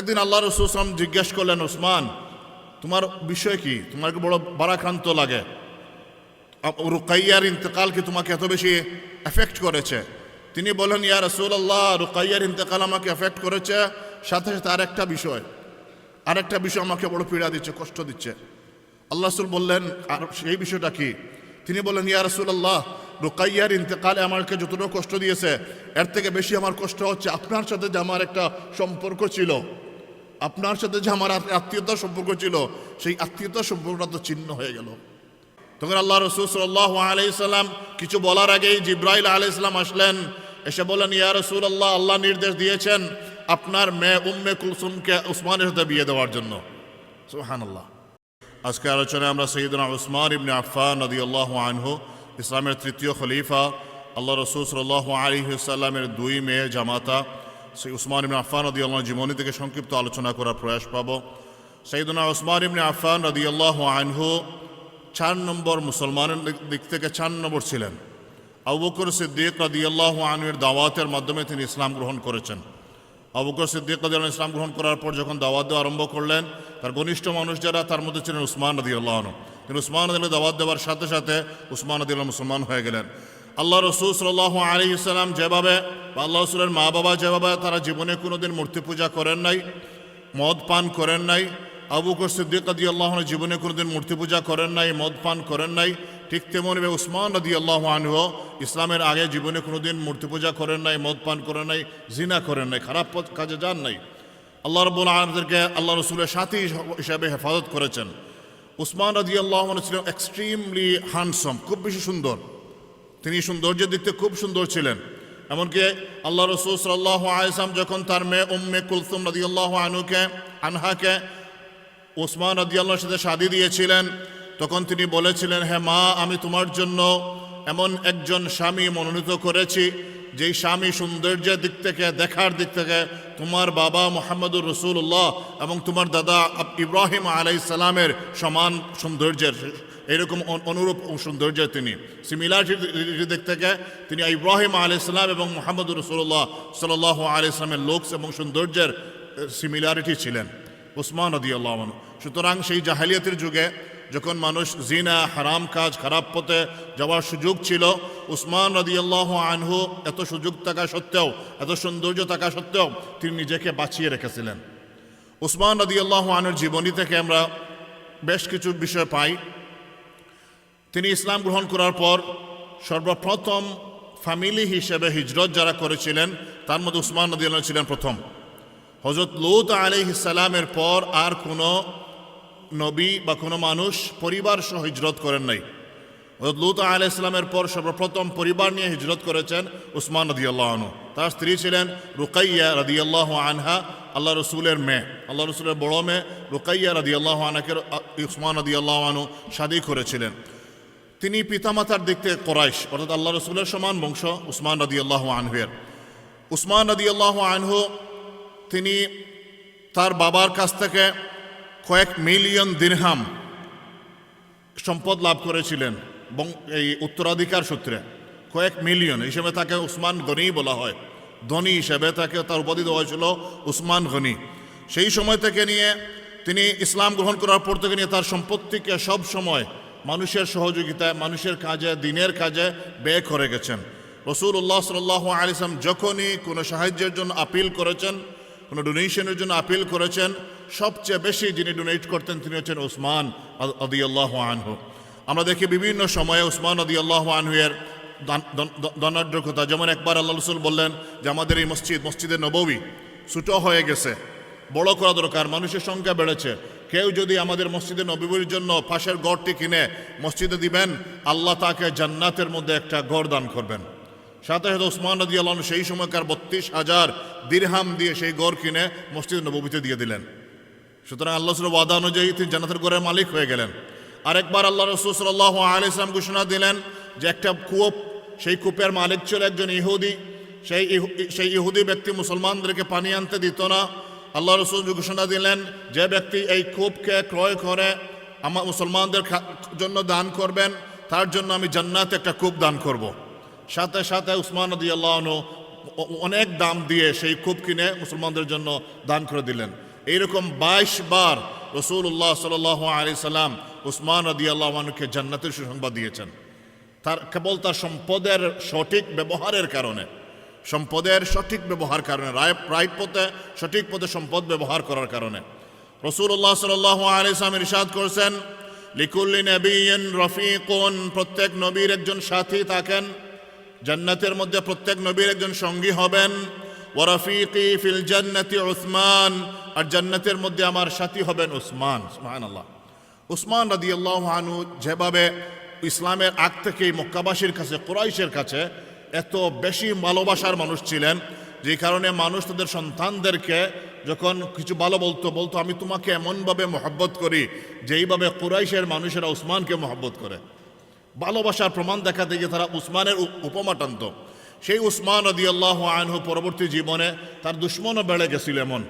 একদিন আল্লাহ রসুলাম জিজ্ঞেস করলেন, ওসমান, তোমার বিষয় কি? তোমাকে বড় বারাক্রান্ত লাগে। রুকাইয়ার ইন্তেকাল কি তোমাকে এত বেশি এফেক্ট করেছে? তিনি বলেন ইয়া রসুল্লাহ রুকাইয়ার ইন্তেকাল আমাকে এফেক্ট করেছে। সাথে সাথে আরেকটা বিষয় আরেকটা বিষয় আমাকে বড় পীড়া দিচ্ছে, কষ্ট দিচ্ছে। আল্লাহ রসুল বললেন, আর সেই বিষয়টা কি? তিনি বললেন, ইয়া রসুল্লাহ রুকাইয়ার ইন্তেকালে আমাকে যতটুকু কষ্ট দিয়েছে, এর থেকে বেশি আমার কষ্ট হচ্ছে। আপনার সাথে যে আমার একটা সম্পর্ক ছিল আপনার সাথে যে আমার আত্মীয়তার সম্পর্ক ছিল, সেই আত্মীয়তার সম্পর্কটা তো ছিন্ন হয়ে গেল। তখন আল্লাহ রসুল সাল্লাহ আলাইসাল্লাম কিছু বলার আগেই জিব্রাইল আলাইসাল্লাম আসলেন, এসে বলেন ইয়া রসুল আল্লাহ আল্লাহ নির্দেশ দিয়েছেন আপনার মেয়ে উম্মে কুলসুমকে উসমানের সাথে বিয়ে দেওয়ার জন্য। সুহান আল্লাহ আজকে আলোচনায় আমরা সঈদনা উসমান ইবনে আফফান নদী আল্লাহ আনহু, ইসলামের তৃতীয় খলিফা, আল্লাহ রসুল সাল্লাহ আলিহাল্লামের দুই মেয়ে জামাতা সেই উসমান ইবনে আফান নদী আল্লাহ জীবনী থেকে সংক্ষিপ্ত আলোচনা করার প্রয়াস পাব। সঈদনা উসমান ইবনে আফফান নদী আল্লাহ আনহু চার নম্বর মুসলমানের দিক- থেকে চার নম্বর ছিলেন। আবু বকর সিদ্দিক রাদি আল্লাহ আনহুর দাওয়াতের মাধ্যমে তিনি ইসলাম গ্রহণ করেছেন। আবু বকর সিদ্দিক রাদি আল্লাহ ইসলাম গ্রহণ করার পর যখন দাওয়াত দেওয়া আরম্ভ করলেন, তার ঘনিষ্ঠ মানুষ যারা, তার মধ্যে ছিলেন উসমান রাদি আল্লাহ তিনি উসমান আদি দাওয়াত দেওয়ার সাথে সাথে উসমান আদি আল্লাহ মুসলমান হয়ে গেলেন। আল্লাহ রসুল সাল্লাহ আলী ইসলাম যেভাবে বা আল্লাহ রসুলের মা বাবা যেভাবে তারা জীবনে কোনোদিন মূর্তি পূজা করেন নাই, মদ পান করেন নাই, আবু বকর সিদ্দিক আদি আল্লাহ জীবনে কোনোদিন মূর্তি পূজা করেন নাই, মদ পান করেন নাই, ঠিক তেমনি উসমান আদি আল্লাহ আনহ ইসলামের আগে জীবনে কোনোদিন মূর্তি পূজা করেন নাই, মদ পান করেন নাই, জিনা করেন নাই, খারাপ পথ কাজে যান নাই। আল্লাহ রবুল আলমদেরকে আল্লাহ রসুলের সাথী হিসাবে হেফাজত করেছেন। উসমান আদি আল্লাহ ছিলেন এক্সট্রিমলি হ্যান্ডসম খুব বেশি সুন্দর। তিনি সৌন্দর্যের দিক থেকে খুব সুন্দর ছিলেন। এমনকি আল্লাহ রসুল সাল্লাহ আয়সাম যখন তার মেয়ে উম্মে কুলসুম নদী আল্লাহ আনুকে আনহাকে ওসমান রদি আল্লাহর সাথে শাদি দিয়েছিলেন, তখন তিনি বলেছিলেন হ্যাঁ মা, আমি তোমার জন্য এমন একজন স্বামী মনোনীত করেছি, যেই স্বামী সৌন্দর্যের দিক থেকে, দেখার দিক থেকে তোমার বাবা মোহাম্মদুর রসুল্লাহ এবং তোমার দাদা ইব্রাহিম আলাই সালামের সমান সৌন্দর্যের এরকম অনুরূপ সৌন্দর্যের তিনি। সিমিলারিটির দিক থেকে তিনি ইব্রাহিম আলাই সালাম এবং মোহাম্মদুর রসুল্লাহ সাল্লাহ আলাই ইসলামের লোকস এবং সৌন্দর্যের সিমিলারিটি ছিলেন উসমান নদী আল্লাহ সুতরাং সেই জাহালিয়াতের যুগে যখন মানুষ জিনা, হারাম কাজ, খারাপ পথে যাওয়ার সুযোগ ছিল, উসমান নদী আল্লাহ আনহু এত সুযোগ থাকা সত্ত্বেও, এত সৌন্দর্য থাকা সত্ত্বেও তিনি নিজেকে বাঁচিয়ে রেখেছিলেন। উসমান নদী আল্লাহ আনুর জীবনী থেকে আমরা বেশ কিছু বিষয় পাই। তিনি ইসলাম গ্রহণ করার পর সর্বপ্রথম ফ্যামিলি হিসেবে হিজরত যারা করেছিলেন, তার মধ্যে উসমান নদী ছিলেন প্রথম। হজরত লুত আলিহিসাল্লামের পর আর কোনো নবী বা কোনো মানুষ পরিবার সহ হিজরত করেন নাই। হজরত লুত আলাহ ইসলামের পর সর্বপ্রথম পরিবার নিয়ে হিজরত করেছেন উসমান রদি আল্লাহ আনু তার স্ত্রী ছিলেন রুকাইয়া রদি আল্লাহ আনহা আল্লাহ রসুলের মেয়ে। আল্লাহ রসুলের বড় মেয়ে রুকাইয়া রদি আল্লাহ আনাকে উসমান রদি আল্লাহ আনু শাদি করেছিলেন। তিনি পিতামাতার দিক থেকে কোরাইশ, অর্থাৎ আল্লাহ রসুলের সমান বংশ উসমান রদি আল্লাহ আনহুয়ের। উসমান রদি আল্লাহ আনহু, তিনি তার বাবার কাছ থেকে কয়েক মিলিয়ন দিরহাম সম্পদ লাভ করেছিলেন এই উত্তরাধিকার সূত্রে। কয়েক মিলিয়ন হিসেবে তাকে উসমান গনি বলা হয়। ধনী হিসেবে তাকে তার উপাধি দেওয়া হয়েছিল উসমান গনি। সেই সময় থেকে নিয়ে তিনি ইসলাম গ্রহণ করার পর থেকে নিয়ে তার সম্পত্তিকে সব সময় মানুষের সহযোগিতায়, মানুষের কাজে, দিনের কাজে ব্যয় করে গেছেন। রসুল উল্লাহ সাল্লাহ আলিসাম যখনই কোনো সাহায্যের জন্য আপিল করেছেন, কোনো ডোনেশনের জন্য আপিল করেছেন, সবচেয়ে বেশি যিনি ডোনেট করতেন তিনি হচ্ছেন ওসমান আদি আল্লাহ আনহু। আমরা দেখি বিভিন্ন সময়ে ওসমান আদি আল্লাহ আনহুয়ের দনাঢ্য কথা যেমন একবার আল্লাহ রসুল বললেন যে, আমাদের এই মসজিদ মসজিদের নববী, ছোটো হয়ে গেছে, বড় করা দরকার, মানুষের সংখ্যা বেড়েছে কেউ যদি আমাদের মসজিদে নবীর জন্য পাশের গড়টি কিনে মসজিদে দিবেন, আল্লাহ তাকে জান্নাতের মধ্যে একটা গড় দান করবেন। সাথে সাথে ওসমান নদী আল্লাহ সেই সময়কার বত্রিশ হাজার দিরহাম দিয়ে সেই গড় কিনে মসজিদ নবীতে দিয়ে দিলেন। সুতরাং আল্লাহ রসুল ওয়াদা অনুযায়ী তিনি জান্নাতের গড়ের মালিক হয়ে গেলেন। আরেকবার আল্লাহ রসুল সাল্লাহ আলি ইসলাম ঘোষণা দিলেন যে একটা কূপ সেই কূপের মালিক ছিল একজন ইহুদি। সেই সেই ইহুদি ব্যক্তি মুসলমানদেরকে পানি আনতে দিত না। আল্লাহ রসুল ঘোষণা দিলেন, যে ব্যক্তি এই কূপকে ক্রয় করে আমার মুসলমানদের জন্য দান করবেন, তার জন্য আমি জান্নাতে একটা কূপ দান করব। সাথে সাথে উসমান নদী আল্লাহ অনেক দাম দিয়ে সেই কূপ কিনে মুসলমানদের জন্য দান করে দিলেন। এইরকম বাইশ বার রসুল্লাহ সাল আলি সাল্লাম উসমান রদি আল্লাহকে জান্নাতের সুসংবাদ দিয়েছেন। তার কেবল তার সম্পদের সঠিক ব্যবহারের কারণে। সম্পদের সঠিক ব্যবহার কারণে রাইট পথে সঠিক পথে সম্পদ ব্যবহার করার কারণে। রসুল্লাহ সাল আলিয়াম ইরশাদ করছেন, লিকুল্লি নবীন রফিকুন, প্রত্যেক নবীর একজন সাথী থাকেন, জান্নাতের মধ্যে প্রত্যেক নবীর একজন সঙ্গী হবেন ওরফিকি ফিল জান্নাতি উসমান, আর জান্নাতের মধ্যে আমার সাথী হবেন উসমান, সুবহানাল্লাহ। উসমান রাদিয়াল্লাহু আনহু যেভাবে ইসলামের আগ থেকেই মক্কাবাসীর কাছে, কুরাইশের কাছে এত বেশি ভালোবাসার মানুষ ছিলেন, যে কারণে মানুষ তাদের সন্তানদেরকে যখন কিছু ভালো বলতো বলতো, আমি তোমাকে এমনভাবে মহব্বত করি, যেইভাবে কুরাইশের মানুষেরা উসমানকে মহব্বত করে। ভালোবাসার প্রমাণ দেখাতে গিয়ে তারা উসমানের উপ- উপমা টানত। সেই উসমান আদি আল্লাহ আনহু পরবর্তী জীবনে তার দুশ্মনও বেড়ে গেছিল এমন।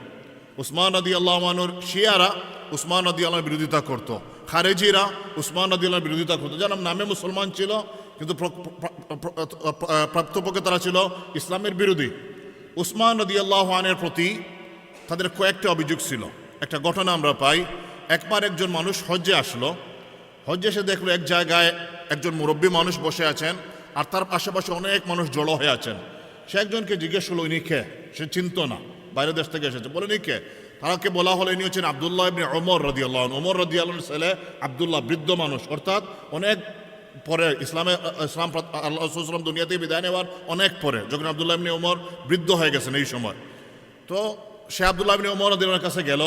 উসমান আদি আল্লাহ আনুর শিয়ারা উসমান নদী আল্লাহর বিরোধিতা করত। খারেজিরা উসমান নদী আল্লাহর বিরোধিতা করতো। যারা নামে মুসলমান ছিল কিন্তু প্র- প্র- প্র- প্র- প্রাপ্তপক্ষে তারা ছিল ইসলামের বিরোধী। উসমান নদী আল্লাহ আনের প্রতি তাদের কয়েকটা অভিযোগ ছিল। একটা ঘটনা আমরা পাই, একবার একজন মানুষ হজ্জে আসলো। হজ্জে এসে দেখল এক জায়গায় একজন মুরব্বী মানুষ বসে আছেন আর তার পাশাপাশি অনেক মানুষ জড়ো হয়ে আছেন। সে একজনকে জিজ্ঞেস করল, ইনি কে? সে চিনত না বাইরের দেশ থেকে এসেছে। বলে, ইনি কে? তারাকে বলা হলো, ইনি হচ্ছেন আবদুল্লাহ ইবনে ওমর রদি আল্লাহ ওমর রদি আল্লাহর ছেলে আবদুল্লাহ, বৃদ্ধ মানুষ। অর্থাৎ অনেক পরে ইসলামে, ইসলাম আল্লাহ সাল্লাম দুনিয়াতে বিদায় নেওয়ার অনেক পরে, যখন আবদুল্লাহ ইবনে ওমর বৃদ্ধ হয়ে গেছেন এই সময়। তো সে আবদুল্লাহ ইবনে ওমর রদিনের কাছে গেল,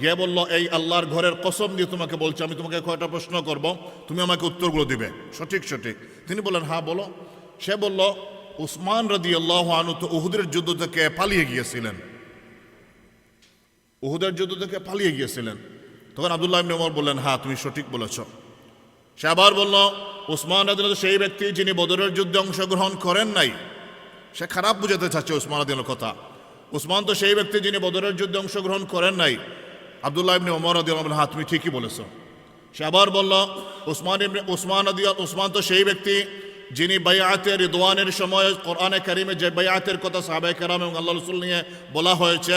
গিয়ে বলল, এই আল্লাহর ঘরের কসম দিয়ে তোমাকে বলছি, আমি তোমাকে কয়টা প্রশ্ন করব, তুমি আমাকে উত্তরগুলো দিবে। সঠিক সঠিক। তিনি বললেন হ্যাঁ বলো। সে বলল, উসমান রদি আল্লাহ আনু তো উহুদের যুদ্ধ থেকে পালিয়ে গিয়েছিলেন। উহুদের যুদ্ধ থেকে পালিয়ে গিয়েছিলেন। তখন আবদুল্লাহ ইবনে ওমর বললেন হ্যাঁ তুমি সঠিক বলেছ। সে আবার বলল, উসমান রাদিন সেই ব্যক্তি যিনি বদরের যুদ্ধে অংশগ্রহণ করেন নাই। সে খারাপ বুঝাতে চাচ্ছে উসমান রাদিনের কথা। উসমান তো সেই ব্যক্তি যিনি বদরের যুদ্ধে অংশগ্রহণ করেন নাই। আবদুল্লাহ ইবনে ওমর রাদিয়াল্লাহু আনহু হ্যাঁ তুমি ঠিকই বলেছ। সে আবার বলল, উসমান ইবনে, উসমান রাদিয়া উসমান তো সেই ব্যক্তি যিনি বাইআতে রিদওয়ানের সময় কোরআনে কারিমে যে বাইআতের কথা সাহাবায়ে কেরাম এবং আল্লাহ রসুল নিয়ে বলা হয়েছে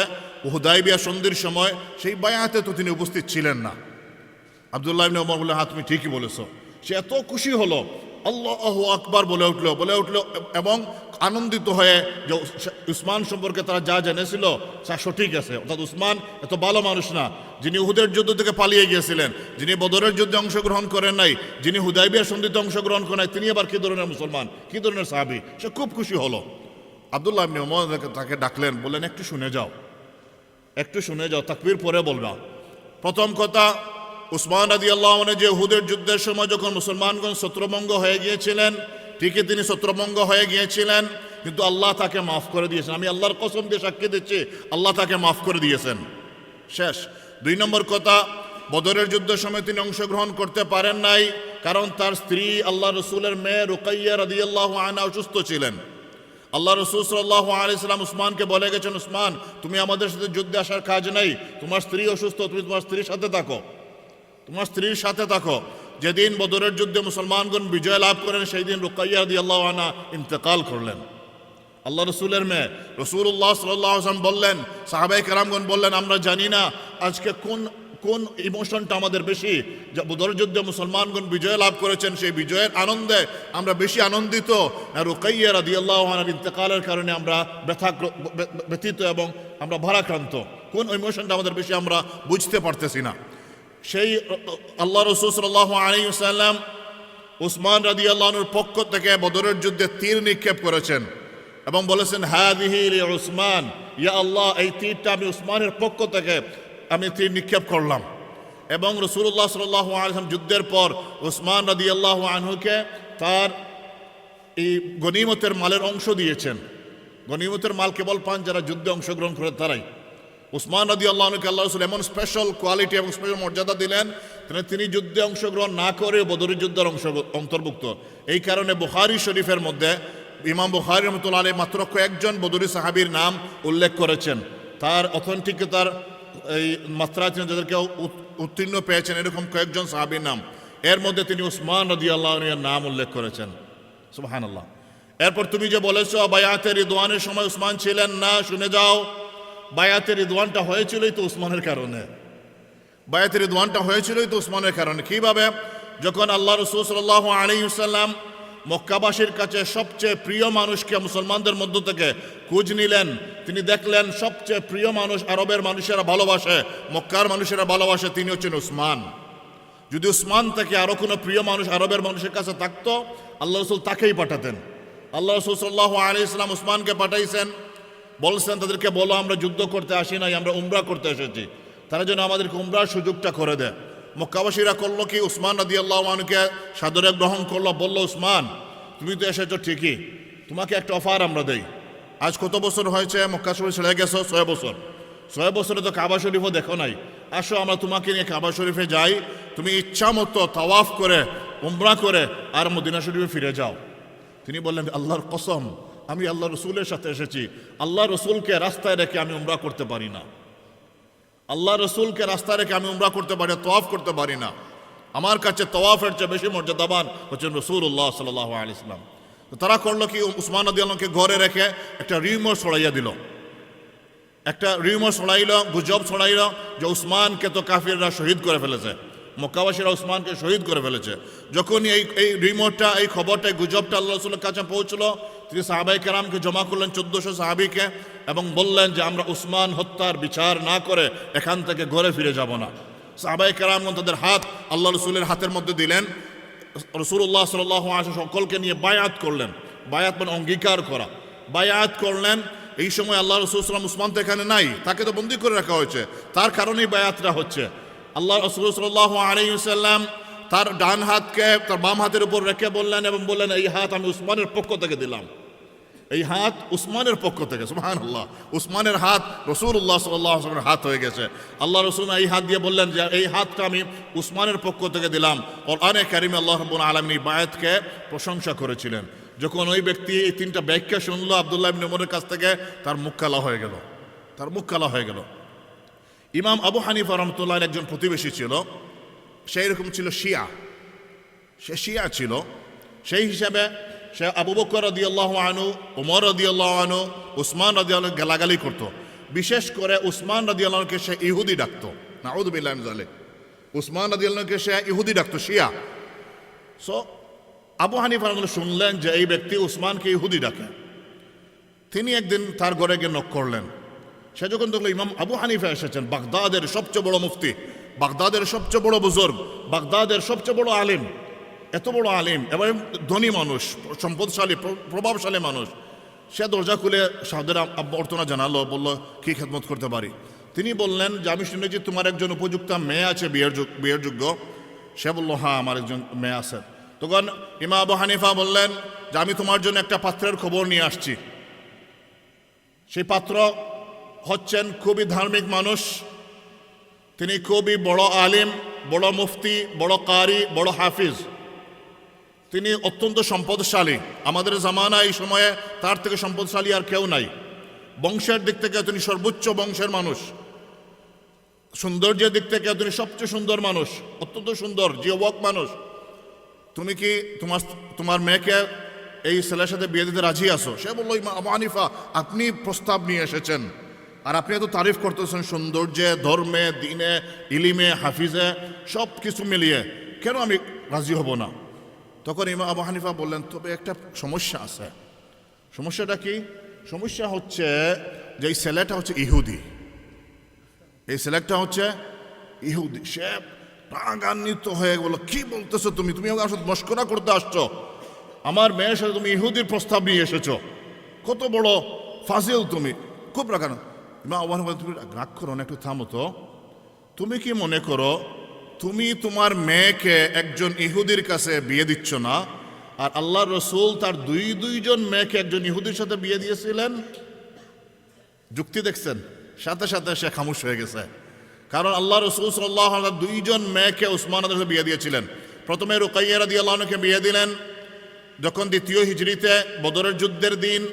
হুদাইবিয়া সন্ধির সময়, সেই বাইআতে তো তিনি উপস্থিত ছিলেন না। আবদুল্লাহ ইবনে ওমর বললেন হ্যাঁ তুমি ঠিকই বলেছ। সে এত খুশি হলো, আল্লাহ আকবার বলে উঠল বলে উঠল, এবং আনন্দিত হয়ে যে উসমান সম্পর্কে তারা যা জেনেছিল, তা সঠিক আছে। অর্থাৎ উসমান এত ভালো মানুষ না, যিনি হুদের যুদ্ধ থেকে পালিয়ে গিয়েছিলেন, যিনি বদরের যুদ্ধে অংশগ্রহণ করেন নাই, যিনি হুদাইবিয়ার সন্ধিতে অংশগ্রহণ করেন নাই, তিনি আবার কি ধরনের মুসলমান, কি ধরনের সাহাবি? সে খুব খুশি হলো। আবদুল্লাহ ওমর তাকে ডাকলেন, বললেন, একটু শুনে যাও, একটু শুনে যাও, তাকবির পরে বলবা। প্রথম কথা উসমান আদি আল্লাহ যে হুদের যুদ্ধের সময় যখন মুসলমানগণ ছত্রভঙ্গ হয়ে গিয়েছিলেন, ঠিকই তিনি ছত্রভঙ্গ হয়ে গিয়েছিলেন, কিন্তু আল্লাহ তাকে মাফ করে দিয়েছেন। আমি আল্লাহর কসম দিয়ে সাক্ষী দিচ্ছি, আল্লাহ তাকে মাফ করে দিয়েছেন। শেষ। দুই নম্বর কথা, বদরের যুদ্ধের সময় তিনি অংশগ্রহণ করতে পারেন নাই, কারণ তার স্ত্রী আল্লাহ রসুলের মেয়ে রুকাইয়া রাদি আল্লাহ আয়না অসুস্থ ছিলেন। আল্লাহ রসুল সাল্লাহ আলাইসালাম উসমানকে বলে গেছেন, উসমান, তুমি আমাদের সাথে যুদ্ধে আসার কাজ নেই। তোমার স্ত্রী অসুস্থ, তুমি তোমার স্ত্রীর সাথে থাকো। তোমার স্ত্রীর সাথে থাকো। যেদিন বদরের যুদ্ধে মুসলমানগণ বিজয় লাভ করেন সেই দিন রুকাইয়া দি আল্লাহ আনা ইন্তেকাল করলেন। আল্লাহ রসুলের মেয়ে রসুল্লাহ সাল্লাম বললেন সাহাবাই কারামগণ বললেন, আমরা জানি না আজকে কোন কোন ইমোশনটা আমাদের বেশি। বদর যুদ্ধে মুসলমানগণ বিজয় লাভ করেছেন, সেই বিজয়ের আনন্দে আমরা বেশি আনন্দিত। না রুকাইয়া রাদি আল্লাহ ইন্তেকালের কারণে আমরা ব্যথা ব্যথিত এবং আমরা ভারাক্রান্ত। কোন ইমোশনটা আমাদের বেশি আমরা বুঝতে পারতেছি না। সেই আল্লাহ রসুল সাল্লাহ আলী সাল্লাম উসমান রাদি আল্লাহনুর পক্ষ থেকে বদরের যুদ্ধে তীর নিক্ষেপ করেছেন এবং বলেছেন হ্যাঁ উসমান, ইয়া আল্লাহ, এই তীরটা আমি উসমানের পক্ষ থেকে আমি তীর নিক্ষেপ করলাম। এবং রসুল্লাহ সাল্লাহ আলহাম যুদ্ধের পর উসমান রাদি আল্লাহ আনহুকে তার এই গনিমতের মালের অংশ দিয়েছেন। গনিমতের মাল কেবল পান যারা যুদ্ধে অংশগ্রহণ করে তারাই। উসমান রাদি আল্লাহকে আল্লাহ রসুল এমন স্পেশাল কোয়ালিটি এবং স্পেশাল মর্যাদা দিলেন, তিনি তিনি যুদ্ধে অংশগ্রহণ না করে বদরি যুদ্ধের অংশ, অন্তর্ভুক্ত। এই কারণে বুখারি শরীফের মধ্যে ইমাম বুখারি রহমতুল্লাহ আলী মাত্র কয়েকজন বদরি সাহাবির নাম উল্লেখ করেছেন। তার অথেন্টিকতার এই মাত্রা তিনি যাদেরকে উত্তীর্ণ পেয়েছেন, এরকম কয়েকজন সাহাবির নাম। এর মধ্যে তিনি উসমান রদি আল্লাহর নাম উল্লেখ করেছেন। সুবাহান আল্লাহ এরপর তুমি যে বলেছ বায়াতের দোয়ানের সময় উসমান ছিলেন না, শুনে যাও। বায়াতের রিদওয়ানটা হয়েছিলই তো উসমানের কারণে। বায়াতের রিদওয়ানটা হয়েছিলই তো উসমানের কারণে। কীভাবে? যখন আল্লাহ রসুল সাল্লাহ আলাইসাল্লাম মক্কাবাসীর কাছে সবচেয়ে প্রিয় মানুষকে মুসলমানদের মধ্য থেকে খোঁজ নিলেন, তিনি দেখলেন সবচেয়ে প্রিয় মানুষ আরবের মানুষেরা ভালোবাসে, মক্কার মানুষেরা ভালোবাসে, তিনি হচ্ছেন উসমান। যদি উসমান থেকে আরও কোনো প্রিয় মানুষ আরবের মানুষের কাছে থাকতো, আল্লাহ রসুল তাকেই পাঠাতেন। আল্লাহ রসুল সাল্লাহ আলি ইসলাম উসমানকে পাঠাইছেন বলছেন, তাদেরকে বলো, আমরা যুদ্ধ করতে আসি নাই, আমরা উমরা করতে এসেছি। তারা যেন আমাদেরকে উমরার সুযোগটা করে দেয়। মক্কাবাসীরা করল কি? উসমান নদী আল্লাহ আনকে সাদরে গ্রহণ করল। বলল, উসমান, তুমি তো এসেছ ঠিকই। তোমাকে একটা অফার আমরা দেই। আজ কত বছর হয়েছে? মক্কা শরীফ ছেড়ে গেছো? ছয় বছর। ছয় বছরে তো কাবা শরীফও দেখো নাই। আসো, আমরা তোমাকে নিয়ে কাবা শরীফে যাই। তুমি ইচ্ছা মতো তাওয়াফ করে, উমরা করে, আর মদিনা শরীফে ফিরে যাও। তিনি বললেন, আল্লাহর কসম আমি আল্লাহ রসুলের সাথে এসেছি। আল্লাহ রসুলকে রাস্তায় রেখে আমি উমরা করতে পারি না। আল্লাহ রসুলকে রাস্তায় রেখে আমি উমরা করতে পারি না তোয়াফ করতে পারি না। আমার কাছে তোয়াফের চেয়ে বেশি মর্যাদাবান হচ্ছেন রসুল্লাহ সাল্লাহ ইসলাম তো তারা করল কি, উসমান আদি ঘরে রেখে একটা রিউমার ছড়াইয়া দিল। একটা রিউমার ছড়াইল গুজব ছড়াইল যে উসমানকে তো কাফিররা শহীদ করে ফেলেছে। মক্কাবাসীরা উসমানকে শহীদ করে ফেলেছে। যখন এই এই রিমোটটা, এই খবরটা গুজবটা আল্লাহ রসুলের কাছে পৌঁছলো, তিনি সাহাবাই কেরামকে জমা করলেন চোদ্দশো সাহাবিকে এবং বললেন যে, আমরা উসমান হত্যার বিচার না করে এখান থেকে ঘরে ফিরে যাব না। সাহাবাই কেরামগণ তাদের হাত আল্লাহ রসুলের হাতের মধ্যে দিলেন। রসুল্লাহ সাল্লাহ আসে সকলকে নিয়ে বায়াত করলেন। বায়াত মানে অঙ্গীকার করা। বায়াত করলেন, এই সময় আল্লাহ রসুল উসমান তো এখানে নাই, তাকে তো বন্দি করে রাখা হয়েছে। তার কারণেই বায়াতটা হচ্ছে। আল্লাহ রসুল সাল্লাহ আলাইসাল্লাম তার ডান হাতকে, তার বাম হাতের উপর রেখে বললেন এবং বললেন, এই হাত আমি উসমানের পক্ষ থেকে দিলাম। এই হাত উসমানের পক্ষ থেকে সুহান আল্লাহ উসমানের হাত রসুল্লাহ সাল্লামের হাত হয়ে গেছে। আল্লাহ রসুল এই হাত দিয়ে বললেন যে, এই হাতটা আমি উসমানের পক্ষ থেকে দিলাম। ওর অনেক কারিমে আল্লাহ রব্বুল আলমিন এই বায়াতকে প্রশংসা করেছিলেন। যখন ওই ব্যক্তি এই তিনটা ব্যাখ্যা শুনলো, আবদুল্লাহ ইবনে উমরের কাছ থেকে, তার মুখ কালা হয়ে গেল। তার মুখ কালা হয়ে গেল। ইমাম আবু হানিফা রহমতুল্লাহ একজন প্রতিবেশী ছিল, সেই রকম ছিল শিয়া। সে শিয়া ছিল। সেই হিসাবে সে আবু বকর রদি আল্লাহ আনু উমর রদি আল্লাহ আনু উসমান রদি আল্লাহ গালাগালি করতো। বিশেষ করে উসমান রদি আল্লাহকে সে ইহুদি ডাকতো। নাউদুবিল্লাহ জালে উসমান রদি আল্লাহকে সে ইহুদি ডাকতো, শিয়া। সো আবু হানিফা শুনলেন যে এই ব্যক্তি উসমানকে ইহুদি ডাকে। তিনি একদিন তার ঘরে গিয়ে নক করলেন। সে যখন দেখল ইমাম আবু হানিফা এসেছেন, বাগদাদের সবচেয়ে বড় মুফতি, বাগদাদের সবচেয়ে বড় বুজুর্গ, বাগদাদের সবচেয়ে বড় আলিম, এত বড় আলিম, এবং ধনী মানুষ, সম্পদশালী প্রভাবশালী মানুষ, সে দরজা খুলে সাদের অর্থনা জানালো, বলল, কি খেদমত করতে পারি? তিনি বললেন যে, আমি শুনেছি তোমার একজন উপযুক্ত মেয়ে আছে বিয়ের বিয়ের যোগ্য। সে বলল হ্যাঁ আমার একজন মেয়ে আছে। তখন ইমা আবু হানিফা বললেন যে, আমি তোমার জন্য একটা পাত্রের খবর নিয়ে আসছি। সেই পাত্র হচ্ছেন খুবই ধার্মিক মানুষ। তিনি খুবই বড় আলিম, বড় মুফতি, বড় কারি, বড় হাফিজ। তিনি অত্যন্ত সম্পদশালী। আমাদের জামানা এই সময়ে তার থেকে সম্পদশালী আর কেউ নাই। বংশের দিক থেকে তিনি সর্বোচ্চ বংশের মানুষ। সৌন্দর্যের দিক থেকে তিনি সবচেয়ে সুন্দর মানুষ, অত্যন্ত সুন্দর জিওবক মানুষ। তুমি কি তোমার তোমার মেয়েকে এই ছেলের সাথে বিয়ে দিতে রাজি আছো? সে বলল, "ইমা আপনি প্রস্তাব নিয়ে এসেছেন। আর আপনি এত তারিফ করতেছেন সৌন্দর্যে, ধর্মে, দিনে, ইলিমে, হাফিজে সব কিছু মিলিয়ে। কেন আমি রাজি হব না? তখন ইমা আবু হানিফা বললেন, তবে একটা সমস্যা আছে। সমস্যাটা কি? সমস্যা হচ্ছে যে এই ছেলেটা হচ্ছে ইহুদি। এই ছেলেটা হচ্ছে ইহুদি। সে রাগান্বিত হয়ে বলো কি বলতেছো তুমি? তুমি আমার সাথে মস্করা করতে আসছো। আমার মেয়ের সাথে তুমি ইহুদির প্রস্তাব নিয়ে এসেছ। কত বড় ফাজিল তুমি। খুব রাগানো মা আবার তুমি রাগ করো না, একটু থামো তো। তুমি কি মনে করো, তুমি তোমার মেয়েকে একজন ইহুদির কাছে বিয়ে দিচ্ছ না? আর আল্লাহ রসুল তার দুই, দুইজন মেয়েকে একজন ইহুদির সাথে বিয়ে দিয়েছিলেন? যুক্তি দেখছেন? সাথে সাথে সে খামুশ হয়ে গেছে। কারণ আল্লাহ রসুল সাল্লাহ দুইজন মেয়েকে উসমান আদের সাথে বিয়ে দিয়েছিলেন। প্রথমে রুকাইয়া রাদি আল্লাহকে বিয়ে দিলেন। যখন দ্বিতীয় হিজড়িতে বদরের যুদ্ধের দিন,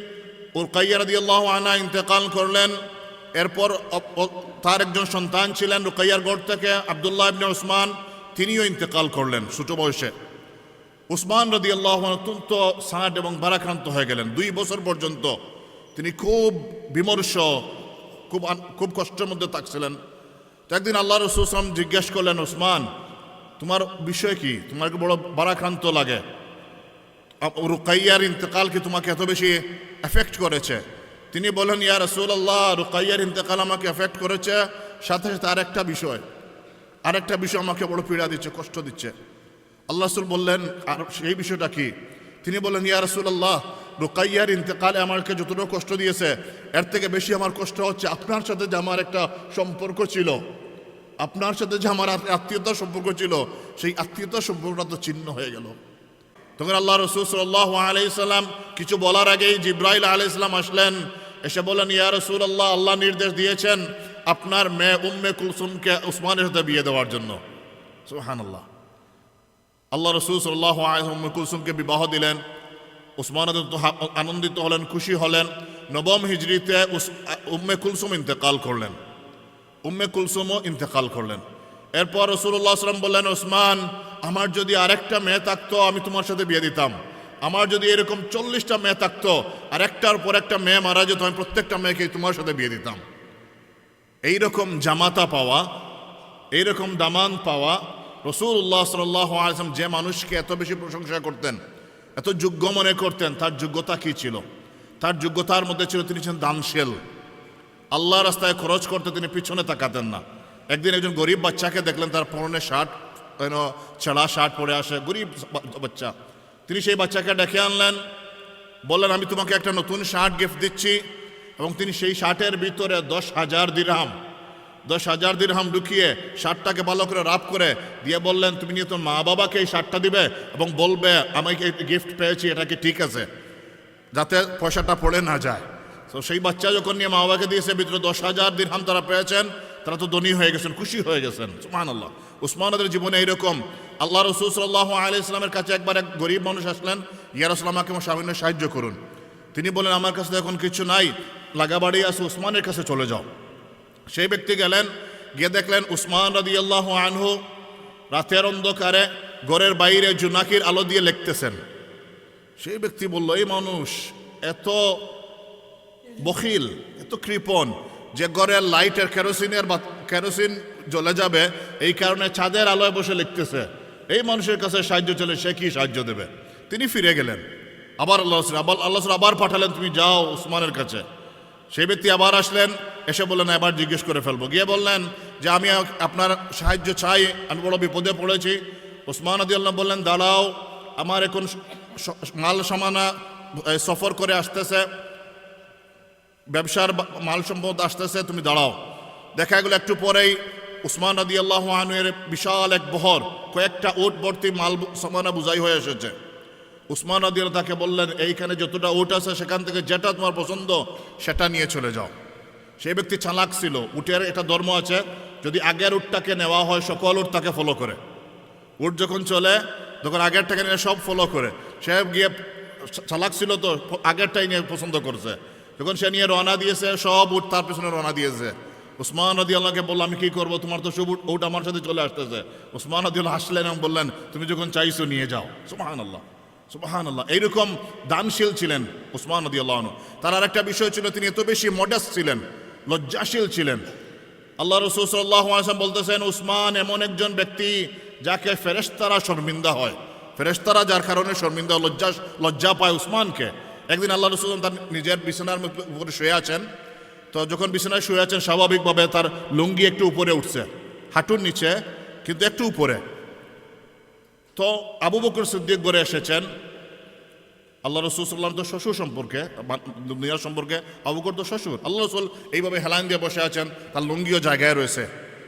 উরকাইয়া রাদি আল্লাহ আনা ইন্তেকাল করলেন। এরপর তার একজন সন্তান ছিলেন রুকাইয়ার গড় থেকে আবদুল্লাহ ইবনে উসমান, তিনিও ইন্তেকাল করলেন ছোট বয়সে। উসমান রদি আল্লাহ অত্যন্ত সাঁট এবং বারাক্রান্ত হয়ে গেলেন। দুই বছর পর্যন্ত তিনি খুব বিমর্ষ, খুব খুব কষ্টের মধ্যে থাকছিলেন। তো একদিন আল্লাহ রসুলাম জিজ্ঞেস করলেন ওসমান তোমার বিষয় কি? তোমার বড় বারাক্রান্ত লাগে? রুকাইয়ার ইন্তেকাল কি তোমাকে এত বেশি এফেক্ট করেছে? তিনি বলেন, ইয়া রসুল্লাহ রুকাইয়ার ইন্তেকাল আমাকে এফেক্ট করেছে। সাথে সাথে আরেকটা বিষয় আরেকটা বিষয় আমাকে বড় পীড়া দিচ্ছে, কষ্ট দিচ্ছে। আল্লাহ রসুল বললেন, আর সেই বিষয়টা কি? তিনি বললেন ইয়া রসুল্লাহ রুকাইয়ার ইন্তেকালে আমাকে যতটুকু কষ্ট দিয়েছে, এর থেকে বেশি আমার কষ্ট হচ্ছে। আপনার সাথে যে আমার একটা সম্পর্ক ছিল, আপনার সাথে যে আমার আত্মীয়তার সম্পর্ক ছিল, সেই আত্মীয়তার সম্পর্কটা তো ছিন্ন হয়ে গেল। তখন আল্লাহ রসুল সাল্লাহ আলাইসাল্লাম কিছু বলার আগেই জিব্রাইল আলাইসাল্লাম আসলেন এসে বলেন ইয়া রসুল আল্লাহ আল্লাহ নির্দেশ দিয়েছেন আপনার মেয়ে উম্মে কুলসুমকে উসমানের সাথে বিয়ে দেওয়ার জন্য। সুহান আল্লাহ আল্লাহ রসুল সাল্লাহ উম্মে কুলসুমকে বিবাহ দিলেন। উসমান আনন্দিত হলেন, খুশি হলেন। নবম হিজড়িতে উম্মে কুলসুম ইন্তেকাল করলেন। উম্মে কুলসুমও ইন্তেকাল করলেন। এরপর রসুল্লাহ আসলাম বললেন, ওসমান, আমার যদি আরেকটা মেয়ে থাকতো, আমি তোমার সাথে বিয়ে দিতাম। আমার যদি এরকম চল্লিশটা মেয়ে থাকতো, আর একটার পর একটা মেয়ে মারা যেত, আমি প্রত্যেকটা মেয়েকে তোমার সাথে বিয়ে দিতাম। এইরকম জামাতা পাওয়া, এইরকম দামান পাওয়া রসুল্লাহ সাল্লাহ আসলাম যে মানুষকে এত বেশি প্রশংসা করতেন, এত যোগ্য মনে করতেন, তার যোগ্যতা কি ছিল? তার যোগ্যতার মধ্যে ছিল তিনি ছিলেন দানশীল। আল্লাহ রাস্তায় খরচ করতে তিনি পিছনে তাকাতেন না। একদিন একজন গরিব বাচ্চাকে দেখলেন, তার পরনে শার্ট ছেঁড়া শার্ট পরে আসে, গরিব বাচ্চা। তিনি সেই বাচ্চাকে ডেকে আনলেন। বললেন, আমি তোমাকে একটা নতুন শার্ট গিফট দিচ্ছি। এবং তিনি সেই শার্টের ভিতরে দশ হাজার দিরহাম, দশ হাজার দিরহাম ঢুকিয়ে শার্টটাকে ভালো করে রাপ করে দিয়ে বললেন, তুমি নিয়ে তোমার মা বাবাকে এই শার্টটা দিবে এবং বলবে, আমাকে গিফট পেয়েছি, এটা কি ঠিক আছে যাতে পয়সাটা পড়ে না যায়। তো সেই বাচ্চা যখন নিয়ে মা বাবাকে দিয়েছে, ভিতরে দশ হাজার দিরহাম তারা পেয়েছেন। তারা তো ধনী হয়ে গেছেন, খুশি হয়ে গেছেন। সুমান আল্লাহ উসমানদের জীবনে এইরকম। আল্লাহ রসুল সাল্লাহ আলি ইসলামের কাছে একবার এক গরিব মানুষ আসলেন, ইয়া রসুল আমাকে আমার সামান্য সাহায্য করুন। তিনি বলেন আমার কাছে এখন কিছু নাই, লাগাবাড়ি আছে, উসমানের কাছে চলে যাও। সেই ব্যক্তি গেলেন, গিয়ে দেখলেন উসমান রাদি আল্লাহ আনহু রাতের অন্ধকারে ঘরের বাইরে জুনাকির আলো দিয়ে লিখতেছেন। সেই ব্যক্তি বলল, এই মানুষ এত বখিল, এত কৃপণ যে ঘরের লাইটের কেরোসিনের বা কেরোসিন জ্বলে যাবে, এই কারণে ছাদের আলোয় বসে লিখতেছে, এই মানুষের কাছে সাহায্য চলে সে কি সাহায্য দেবে? তিনি ফিরে গেলেন। আবার আল্লাহ আবার আল্লাহ আবার পাঠালেন, তুমি যাও উসমানের কাছে। সেই ব্যক্তি আবার আসলেন, এসে বললেন, এবার জিজ্ঞেস করে ফেলব। গিয়ে বললেন যে, আমি আপনার সাহায্য চাই, আমি বড় বিপদে পড়েছি। ওসমান আদি আল্লাহ বললেন, দাঁড়াও, আমার এখন মাল সামানা সফর করে আসতেছে। ব্যবসার মাল সম্পদ আসতেছে, তুমি দাঁড়াও। দেখা গেল একটু পরেই উসমান আদি আল্লাহ বিশাল এক বহর, কয়েকটা ওট ভর্তি মাল সামানা বুঝাই হয়ে এসেছে। উসমান আদি তাকে বললেন, এইখানে যতটা ওট আছে, সেখান থেকে যেটা তোমার পছন্দ, সেটা নিয়ে চলে যাও। সেই ব্যক্তি চালাক ছিল, উটের এটা ধর্ম আছে, যদি আগের উটটাকে নেওয়া হয়, সকল উট তাকে ফলো করে। উট যখন চলে, তখন আগেরটাকে নিয়ে সব ফলো করে। সে গিয়ে চালাক ছিল তো, আগেরটাই নিয়ে পছন্দ করছে। যখন সে নিয়ে রওনা দিয়েছে, সব উঠ, তার পেছনে রওনা দিয়েছে। উসমান নদী আল্লাহকে বলল আমি কি করব? তোমার তো সব উট আমার সাথে চলে আসতেছে। উসমান নদী আল্লাহ হাসলেন এবং বললেন, তুমি যখন চাইছো নিয়ে যাও। সুবাহান আল্লাহ সুবাহান আল্লাহ এইরকম দানশীল ছিলেন উসমান নদী আল্লাহ তার আর একটা বিষয় ছিল, তিনি এত বেশি মডেস্ট ছিলেন, লজ্জাশীল ছিলেন। আল্লাহ রসুল সাল্লাহ আসলাম বলতেছেন উসমান এমন একজন ব্যক্তি যাকে ফেরেশতারা শর্মিন্দা হয়। ফেরেস্তারা যার কারণে শর্মিন্দা লজ্জা লজ্জা পায় উসমানকে একদিন আল্লাহ রসুল তার নিজের বিছানার উপরে শুয়ে আছেন। তো যখন বিছানায় শুয়ে আছেন, স্বাভাবিকভাবে তার লুঙ্গি একটু উপরে উঠছে, হাঁটুর নিচে, কিন্তু একটু উপরে। তো আবু বকর সিদ্দিক করে এসেছেন। আল্লাহ রসুল তো শ্বশুর সম্পর্কে দুনিয়ার সম্পর্কে অবকর তো শ্বশুর। আল্লাহ রসুল এইভাবে হেলান দিয়ে বসে আছেন, তার লুঙ্গিও জায়গায় রয়েছে,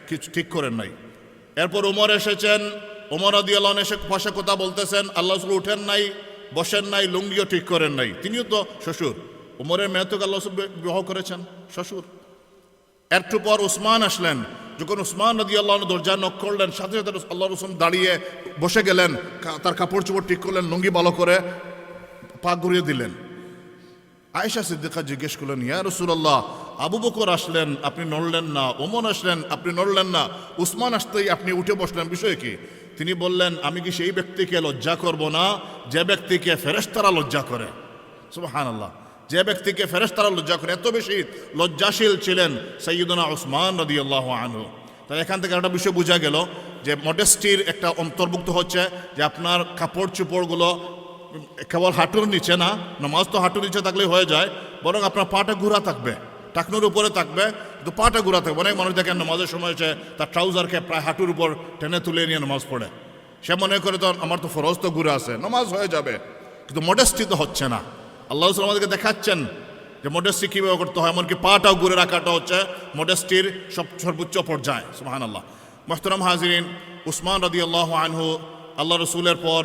কিছু ঠিক করেন নাই। এরপর উমর এসেছেন, ওমর আদি আল্লাহ এসে পাশে কথা বলতেছেন, আল্লাহ রসুল উঠেন নাই বসেন নাই, লুঙ্গিও ঠিক করেন নাই। তিনিও তো শ্বশুর। উমরের মেয়ে তো আল্লাহ বিবাহ করেছেন, শ্বশুর। একটু পর উসমান আসলেন। যখন উসমান নদী আল্লাহ দরজা নক করলেন সাথে সাথে আল্লাহ রসুল দাঁড়িয়ে বসে গেলেন তার কাপড় চোপড় ঠিক করলেন, লুঙ্গি ভালো করে পা ঘুরিয়ে দিলেন। আয়েশা সিদ্দিকা জিজ্ঞেস করলেন, ইয়া রসুল্লাহ আবু বকর আসলেন, আপনি নড়লেন না ওমন আসলেন, আপনি নড়লেন না। উসমান আসতেই আপনি উঠে বসলেন, বিষয় কি? তিনি বললেন, আমি কি সেই ব্যক্তিকে লজ্জা করব না, যে ব্যক্তিকে ফেরেশতারা লজ্জা করে? সুবহান আল্লাহ যে ব্যক্তিকে ফেরেশতারা লজ্জা করে, এত বেশি লজ্জাশীল ছিলেন সৈয়দনা ওসমান রদি আল্লাহ আনহু। তাহলে এখান থেকে একটা বিষয় বোঝা গেল যে মডেস্টির একটা অন্তর্ভুক্ত হচ্ছে যে আপনার কাপড় চোপড়গুলো কেবল হাঁটুর নিচে না, নামাজ তো হাঁটুর নিচে থাকলে হয়ে যায়, বরং আপনার পাটা ঘুরা থাকবে। টাকনুর উপরে থাকবে, কিন্তু পাটা ঘুরা থাকবে। অনেক মানুষ দেখেন নামাজের সময় সে তার ট্রাউজারকে প্রায় হাঁটুর উপর টেনে তুলে নিয়ে নামাজ পড়ে। সে মনে করে তো আমার তো ফরজ তো ঘুরে আছে, নামাজ হয়ে যাবে, কিন্তু মডেস্টি তো হচ্ছে না। আল্লাহ আমাদেরকে দেখাচ্ছেন যে মডেস্টি কীভাবে করতে হয়, এমনকি পাটাও ঘুরে রাখাটা হচ্ছে মডেস্টির সব সর্বোচ্চ পর্যায়ে সুহান আল্লাহ মোহতরম হাজিরিন, উসমান রদি আল্লাহ আনহু আল্লাহ রসুলের পর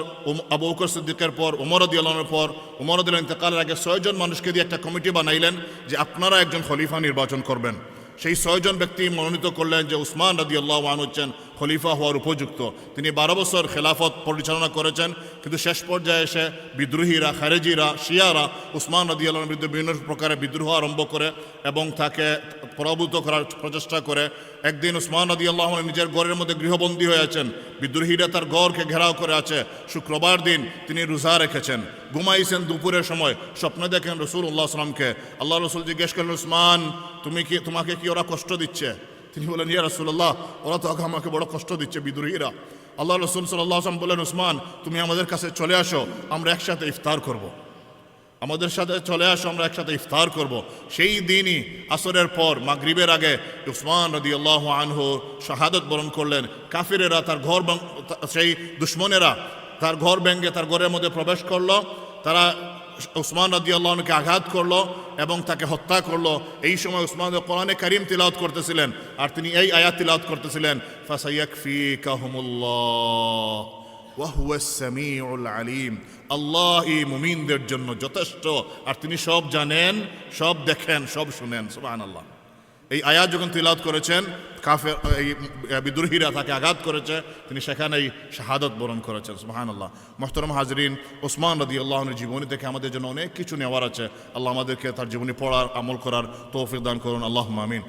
আবু বকর সিদ্দিকের পর, উমর রদি আল্লাহর পর, উমর রদিল ইন্তকালের আগে ছয়জন মানুষকে দিয়ে একটা কমিটি বানাইলেন যে আপনারা একজন খলিফা নির্বাচন করবেন। সেই ছয়জন ব্যক্তি মনোনীত করলেন যে উসমান রাদি আল্লাহ আন হচ্ছেন খলিফা হওয়ার উপযুক্ত। তিনি বারো বছর খেলাফত পরিচালনা করেছেন, কিন্তু শেষ পর্যায়ে এসে বিদ্রোহীরা, খারেজিরা, শিয়ারা উসমান রাদি আল্লাহর বিরুদ্ধে বিভিন্ন প্রকারে বিদ্রোহ আরম্ভ করে এবং তাকে পরাভূত করার প্রচেষ্টা করে। একদিন উসমান রাদি আল্লাহ নিজের ঘরের মধ্যে গৃহবন্দী হয়ে আছেন। বিদ্রোহীরা তার গড়কে ঘেরাও করে আছে। শুক্রবার দিন তিনি রোজা রেখেছেন। ঘুমাইছেন দুপুরের সময়, স্বপ্নে দেখেন রসুল উল্লাহ আসলামকে আল্লাহ রসুল জিজ্ঞেস করলেন, উসমান, তুমি কি, তোমাকে কি ওরা কষ্ট দিচ্ছে? তিনি বলেন ইয়া রসুল্লাহ ওরা তো আমাকে বড় কষ্ট দিচ্ছে, বিদ্রোহীরা। আল্লাহ রসুল সাল্লাহ আসলাম বললেন, উসমান, তুমি আমাদের কাছে চলে আসো, আমরা একসাথে ইফতার করব। আমাদের সাথে চলে আসো, আমরা একসাথে ইফতার করব। সেই দিনই, আসরের পর, মাগরিবের আগে, উসমান রদি আল্লাহ আনহু শাহাদত বরণ করলেন। কাফিরেরা তার ঘর সেই দুশ্মনেরা তার ঘর ভেঙে তার ঘরের মধ্যে প্রবেশ করল। তারা উসমান রদি আল্লাহকে আঘাত করল এবং তাকে হত্যা করল। এই সময় উসমান কোরআনে করিম তিলাওত করতেছিলেন আর তিনি এই আয়াত তিলাওত করতেছিলেন আলিম। আল্লাহ এই মুমিনদের জন্য যথেষ্ট। আর তিনি সব জানেন, সব দেখেন, সব শুনেন। সুবহানাল্লাহ। এই আয়াত যখন তিলাত করেছেন, কাফের, এই বিদ্রোহীরা তাকে আঘাত করেছে, তিনি সেখানেই শাহাদত বরণ করেছেন, সুবহানাল্লাহ। মোহতরম হাজরিন ওসমান রদি আল্লাহনের জীবনী থেকে আমাদের জন্য অনেক কিছু নেওয়ার আছে। আল্লাহ আমাদেরকে তার জীবনী পড়ার, আমল করার তৌফিক দান করুন আল্লাহ মামিন